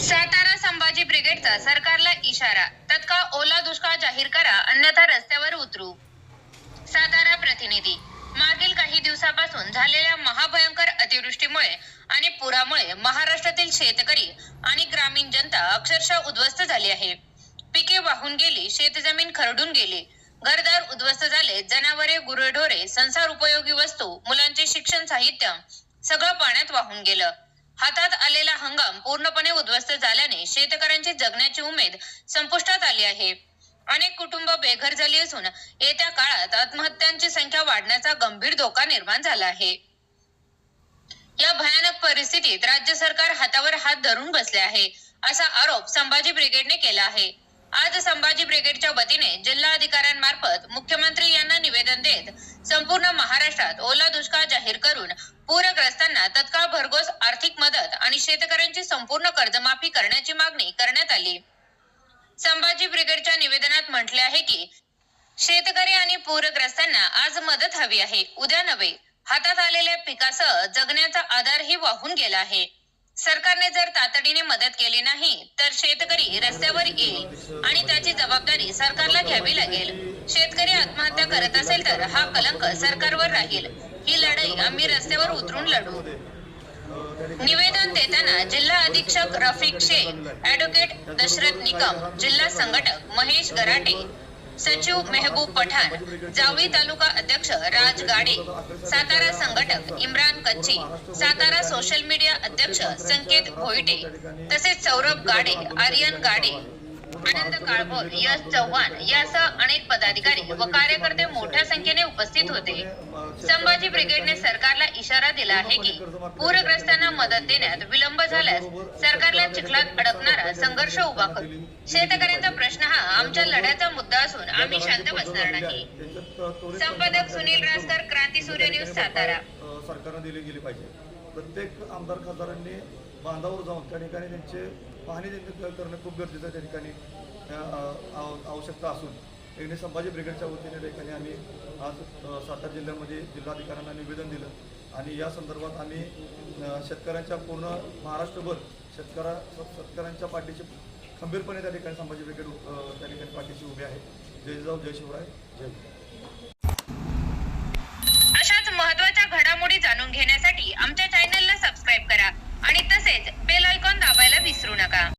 सातारा संभाजी ब्रिगेडचा सरकारला इशारा. तत्काळ ओला दुष्काळ जाहीर करा अन्यथा रस्त्यावर उतरू. सातारा प्रतिनिधी. मागील काही दिवसापासून झालेल्या महाभयंकर अतिवृष्टीमुळे आणि पुरामुळे महाराष्ट्रातील शेतकरी आणि ग्रामीण जनता अक्षरशः उद्ध्वस्त झाली आहे. पिके वाहून गेली शेतजमीन खरडून गेली. घरदार उद्ध्वस्त झाले जनावरे गुरेढोरे संसार उपयोगी वस्तू मुलांचे शिक्षण साहित्य सगळं पाण्यात वाहून गेलं. हातात आलेला हंगाम पूर्णपणे उद्ध्वस्त झाल्याने शेतकऱ्यांची जगण्याची उमेद संपुष्टात आली आहे. अनेक कुटुंब बेघर झाली असून येत्या काळात आत्महत्यांची संख्या वाढण्याचा गंभीर धोका निर्माण झाला आहे. या भयानक परिस्थितीत राज्य सरकार हातावर हात धरून बसले आहे असा आरोप संभाजी ब्रिगेडने केला आहे. आज संभाजी ब्रिगेडच्या वतीने जिल्हा अधिकाऱ्यांमार्फत मुख्यमंत्री यांना निवेदन देत संपूर्ण महाराष्ट्रात ओला दुष्काळ जाहीर करून पूरग्रस्तांना तत्काळ भरघोस आर्थिक मदत आणि शेतकऱ्यांची संपूर्ण कर्जमाफी करण्याची मागणी करण्यात आली. संभाजी ब्रिगेडच्या निवेदनात म्हटले आहे की शेतकरी आणि पूरग्रस्तांना आज मदत हवी आहे. उद्या नव्हे हातात आलेल्या पिकासह जगण्याचा आधारही वाहून गेला आहे. सरकारने जर तातडीने मदत केली नाही तर शेतकरी रस्त्यावर येईल आणि त्याची जबाबदारी सरकारला घ्यावी लागेल. शेतकरी आत्महत्या करत असेल तर हा कलंक सरकारवर राहील. ही लढाई आम्ही रस्त्यावर उतरून लढू. निवेदन देताना जिल्हा अधीक्षक रफिक शेख ऍडव्होकेट दशरथ निकम जिल्हा संघटक महेश गराटे सचिव मेहबूब पठाण जावळी तालुका अध्यक्ष राज गाडे सातारा संघटक इम्रान कच्ची सातारा सोशल मीडिया अध्यक्ष संकेत भोईटे तसेच सौरभ गाडे आर्यन गाडे आनंद काळभोर यश चव्हाण यासह अनेक पदाधिकारी व कार्यकर्ते मोठ्या संख्येने उपस्थित होते. संभाजी ब्रिगेडने सरकारला इशारा दिला आहे की पूरग्रस्तांना मदत देण्यात विलंब झाल्यास सरकारला चिखलात अडकणारा संघर्ष उभा करू. शेतकऱ्यांचा प्रश्न हा आमच्या लढ्याचा मुद्दा असून आम्ही शांत बसणार नाही. संपादक सुनील रासकर क्रांती सूर्य न्यूज सातारा. सरकारने दिली गेली पाहिजे. प्रत्येक आमदार खासदारांनी बांधावर जाऊन त्या ठिकाणी त्यांचे पाहणी त्यांनी क- करणं खूप गरजेचं आहे त्या ठिकाणी. आवश्यकता असून. एकने संभाजी ब्रिगेडच्या वतीने त्या ठिकाणी आम्ही आज सातारा जिल्ह्यामध्ये जिल्हाधिकाऱ्यांना निवेदन दिलं. आणि या संदर्भात आम्ही शेतकऱ्यांच्या पूर्ण महाराष्ट्रभर शेतकऱ्या शेतकऱ्यांच्या पाठीशी खंबीरपणे त्या ठिकाणी संभाजी ब्रिगेड त्या ठिकाणी पाठीशी उभी आहे. जय जिजाऊ जय शिवराय. जय. अशाच महत्त्वाच्या घडामोडी जाणून घेण्यासाठी